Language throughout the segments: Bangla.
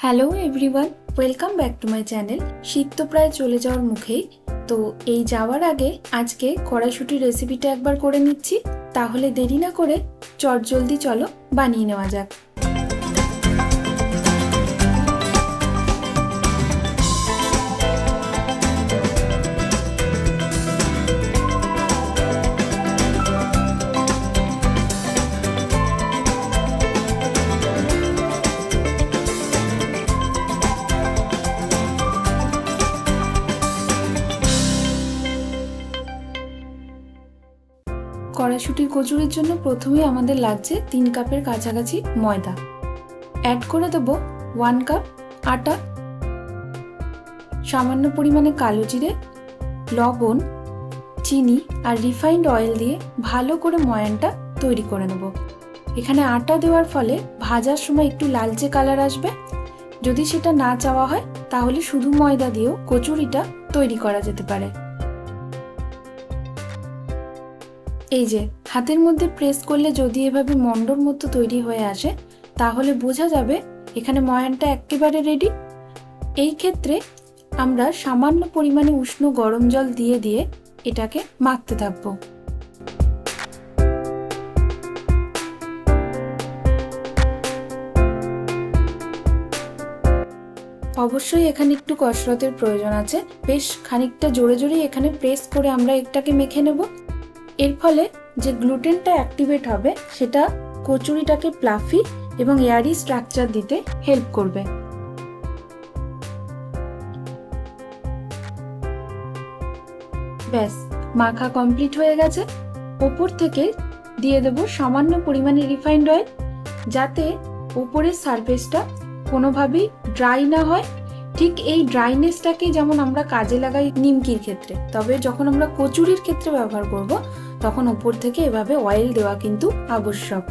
Hello everyone welcome back to my channel শীত তো প্রায় চলে যাওয়ার মুখেই। তো এই যাওয়ার আগে আজকে কড়াইশুটি রেসিপিটা একবার করে নিচ্ছি। তাহলে দেরি না করে চট জলদি চলো বানিয়ে নেওয়া যাক। কড়াইশুটির কচুরির জন্য প্রথমেই আমাদের লাগছে তিন কাপের কাছাকাছি ময়দা। অ্যাড করে দেবো ওয়ান কাপ আটা, সামান্য পরিমাণে কালো জিরে, লবণ, চিনি আর রিফাইন্ড অয়েল দিয়ে ভালো করে ময়ানটা তৈরি করে নেব। এখানে আটা দেওয়ার ফলে ভাজার সময় একটু লালচে কালার আসবে। যদি সেটা না চাওয়া হয়, তাহলে শুধু ময়দা দিয়েও কচুরিটা তৈরি করা যেতে পারে। এই যে, হাতের মধ্যে প্রেস করলে যদি এভাবে মন্ডর মতো তৈরি হয়ে আসে, তাহলে বোঝা যাবে এখানে ময়ানটা একেবারে রেডি এই ক্ষেত্রে আমরা সামান্য পরিমাণে উষ্ণ গরম জল দিয়ে দিয়ে এটাকে মাখতে থাকব। অবশ্যই এখানে একটু কসরতের প্রয়োজন আছে। বেশ খানিকটা জোরে জোরেই এখানে প্রেস করে আমরা এটাকে মেখে নেব। এর ফলে যে গ্লুটেনটা অ্যাক্টিভেট হবে, সেটা কচুরিটাকে প্লাফি এবং এয়ারি স্ট্রাকচার দিতে হেল্প করবে। ব্যাস, মাখা কমপ্লিট হয়ে গেছে। ওপর থেকে দিয়ে দেব সামান্য পরিমাণে রিফাইন্ড অয়েল, যাতে উপরের সারফেসটা কোনোভাবেই ড্রাই না হয়। ঠিক এই ড্রাইনেসটাকেই যেমন আমরা কাজে লাগাই নিমকির ক্ষেত্রে, তবে যখন আমরা কচুরির ক্ষেত্রে ব্যবহার করব তখন উপর থেকে এভাবে অয়েল দেওয়া কিন্তু আবশ্যক।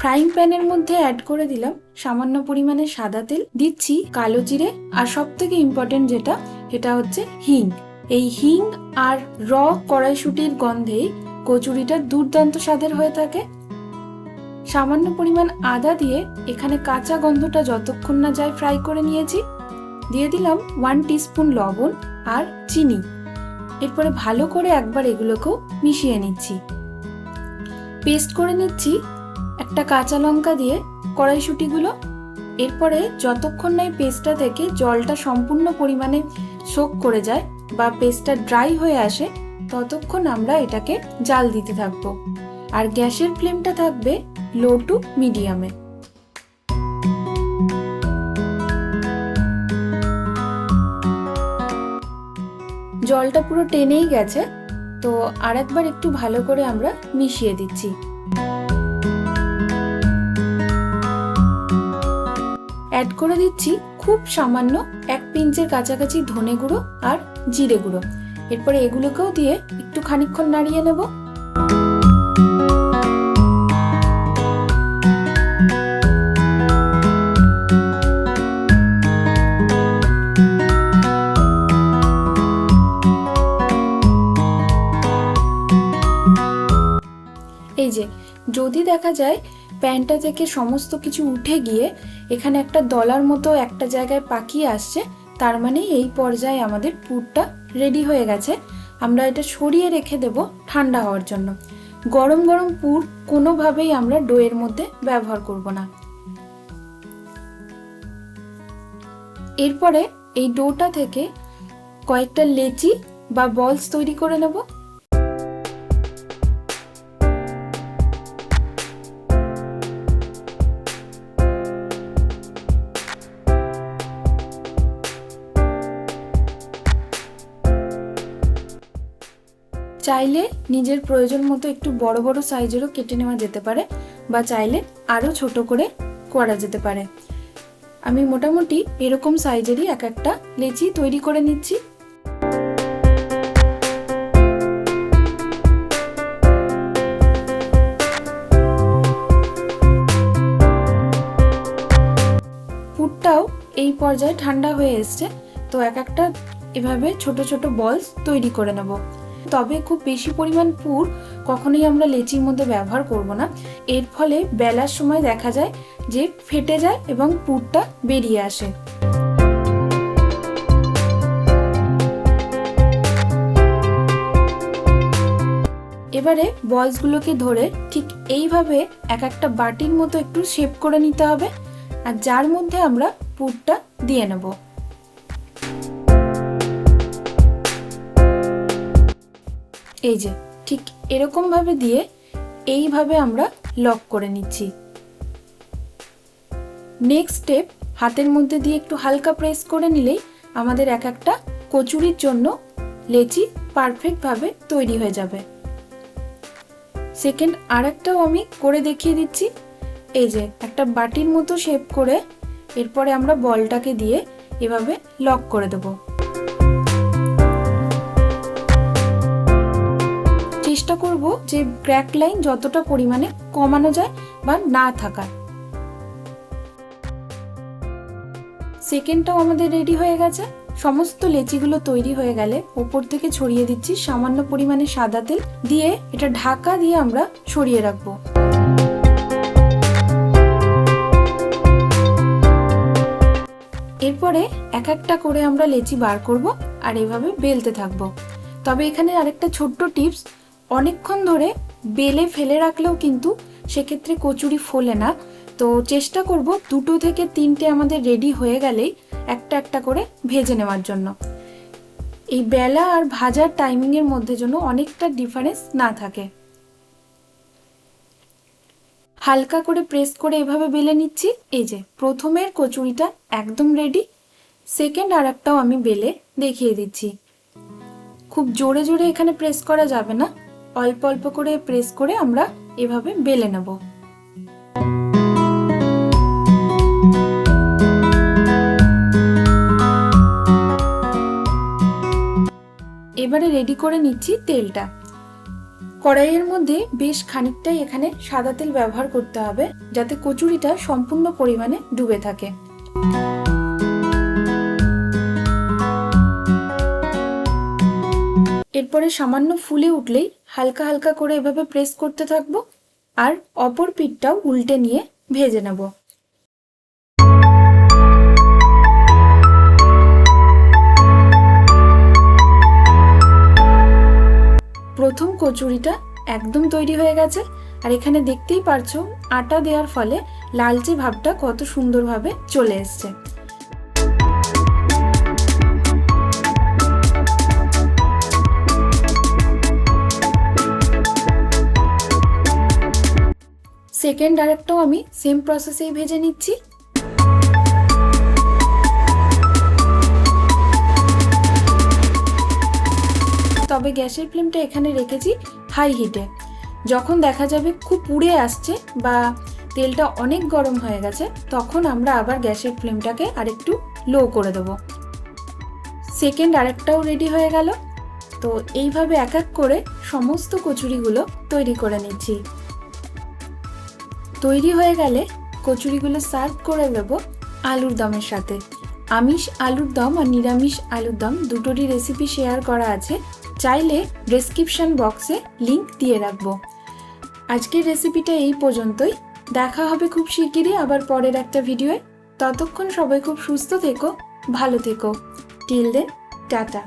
ফ্রাইং প্যানের মধ্যে অ্যাড করে দিলাম, সামান্য পরিমাণে সাদা তেল, দিচ্ছি কালো জিরে, আর সব থেকে ইম্পর্টেন্ট যেটা সেটা হচ্ছে হিং। এই হিং আর র কড়াইশুটির গন্ধেই কচুরিটা দুর্দান্ত স্বাদের হয়ে থাকে। সামান্য পরিমাণ আদা দিয়ে এখানে কাঁচা গন্ধটা যতক্ষণ না যায় ফ্রাই করে নিয়েছি। দিয়ে দিলাম ওয়ান টিস্পুন লবণ আর চিনি। এরপরে ভালো করে একবার এগুলোকেও মিশিয়ে নিচ্ছি। পেস্ট করে নিচ্ছি একটা কাঁচা লঙ্কা দিয়ে কড়াইশুটিগুলো। এরপরে যতক্ষণ না এই পেস্টটা থেকে জলটা সম্পূর্ণ পরিমাণে সোক করে যায় বা পেস্টটা ড্রাই হয়ে আসে, ততক্ষণ আমরা এটাকে জাল দিতে থাকব। আর গ্যাসের ফ্লেমটা থাকবে লো টু মিডিয়ামে। জলটা পুরো টেনেই গেছে, তো আরেকবার একটু ভালো করে আমরা মিশিয়ে দিচ্ছি। অ্যাড করে দিচ্ছি খুব সামান্য এক পিঞ্চের কাছাকাছি ধনে গুঁড়ো আর জিরে গুঁড়ো। এরপরে এগুলোকেও দিয়ে একটু খানিক্ষণ নাড়িয়ে নেব। এই যে, যদি দেখা যায় প্যানটা থেকে সমস্ত কিছু উঠে গিয়ে এখানে একটা দলার মতো একটা জায়গায় পাকিয়ে আসছে। তার মানে এই পর্যায়ে আমাদের পুরটা রেডি হয়ে গেছে। আমরা এটা সরিয়ে রেখে দেব ঠান্ডা হওয়ার জন্য। গরম গরম পুর কোনোভাবেই আমরা ডোয়ের মধ্যে ব্যবহার করব না। এরপরে এই ডোটা থেকে কয়েকটা লেচি বা বলস তৈরি করে নেব। চাইলে নিজের প্রয়োজন মতো একটু বড় বড় সাইজেরও কেটে নেওয়া যেতে পারে বা চাইলে আরও ছোট করে করা যেতে পারে। আমি মোটামুটি এরকম সাইজেরই এক একটা লেচি তৈরি করে নিচ্ছি। পুটটাও এই পর্যায়ে ঠান্ডা হয়ে এসছে, তো এক একটা এভাবে ছোট ছোট বলস তৈরি করে নেব। তবে খুব বেশি পরিমাণ পুর কখনোই আমরা লেচির মধ্যে ব্যবহার করব না। এর ফলে বেলার সময় দেখা যায় যে ফেটে যায় এবং পুরটা বেরিয়ে আসে। এবারে বলসগুলোকে ধরে ঠিক এইভাবে এক একটা বাটির মতো একটু শেপ করে নিতে হবে আর যার মধ্যে আমরা পুরটা দিয়ে নেব। এই যে, ঠিক এরকম ভাবে দিয়ে এইভাবে আমরা লক করে নিচ্ছি। নেক্সট স্টেপ হাতের মধ্যে দিয়ে একটু হালকা প্রেস করে নিলেই আমাদের এক একটা কচুরির জন্য লেচি পারফেক্টভাবে তৈরি হয়ে যাবে। সেকেন্ড আর একটাও আমি করে দেখিয়ে দিচ্ছি। এই যে, একটা বাটির মতো শেপ করে এরপরে আমরা বলটাকে দিয়ে এভাবে লক করে দেব। যে ক্র্যাক লাইন যতটা পরিমাণে কমানো যায় বা না থাকার। সেকেন্ডটাও আমাদের রেডি হয়ে গেছে। সমস্ত লেচিগুলো তৈরি হয়ে গেলে ওপর থেকে ছড়িয়ে দিচ্ছি সামান্য পরিমাণে সাদা তেল দিয়ে এটা ঢাকা দিয়ে আমরা সরিয়ে রাখব। এরপরে এক একটা করে আমরা লেচি বার করব আর এভাবে বেলতে থাকব। তবে এখানে আরেকটা ছোট্ট টিপস অনেকক্ষণ ধরে বেলে ফেলে রাখলেও কিন্তু সেক্ষেত্রে কচুরি ফোলে না। তো চেষ্টা করব দুটো থেকে তিনটে আমাদের রেডি হয়ে গেলেই একটা একটা করে ভেজে নেওয়ার জন্য। এই বেলা আর ভাজার টাইমিংয়ের মধ্যে জন্য অনেকটা ডিফারেন্স না থাকে। হালকা করে প্রেস করে এভাবে বেলে নিচ্ছি। এই যে, প্রথমের কচুরিটা একদম রেডি সেকেন্ড আর একটাও আমি বেলে দেখিয়ে দিচ্ছি। খুব জোরে জোরে এখানে প্রেস করা যাবে না। অল্প অল্প করে প্রেস করে আমরা এভাবে বেলে নেব। এবারে রেডি করে নিচ্ছি তেলটা। কড়াইয়ের মধ্যে বেশ খানিকটাই এখানে সাদা তেল ব্যবহার করতে হবে, যাতে কচুরিটা সম্পূর্ণ পরিমাণে ডুবে থাকে। এরপরে সামান্য ফুলে উঠলেই হালকা হালকা করে এভাবে প্রেস করতে থাকব আর অপর পিঠটাও উল্টে নিয়ে ভেজে নেব। প্রথম কচুরিটা একদম তৈরি হয়ে গেছে আর এখানে দেখতেই পারছ, আটা দেওয়ার ফলে লালচে ভাবটা কত সুন্দরভাবে চলে এসছে। সেকেন্ড আরেকটাও আমি সেম প্রসেসেই ভেজে নিচ্ছি। তবে গ্যাসের ফ্লেমটা এখানে রেখেছি হাই হিটে যখন দেখা যাবে খুব পুড়ে আসছে বা তেলটা অনেক গরম হয়ে গেছে, তখন আমরা আবার গ্যাসের ফ্লেমটাকে আরেকটু লো করে দেবো। সেকেন্ড আরেকটাও রেডি হয়ে গেল। তো এইভাবে এক এক করে সমস্ত কচুরিগুলো তৈরি করে নিচ্ছি। তৈরি হয়ে গেলে কচুরিগুলো সার্ভ করে দেবো আলুর দমের সাথে। আমিষ, আলুর দম আর নিরামিষ আলুর দম দুটোরই রেসিপি শেয়ার করা আছে। চাইলে ডেসক্রিপশন বক্সে লিংক দিয়ে রাখব। আজকের রেসিপিটা এই পর্যন্তই। দেখা হবে খুব শিগগিরই আবার পরের একটা ভিডিওয়ে ততক্ষণ সবাই খুব সুস্থ থেকো, ভালো থেকো। Till then tata.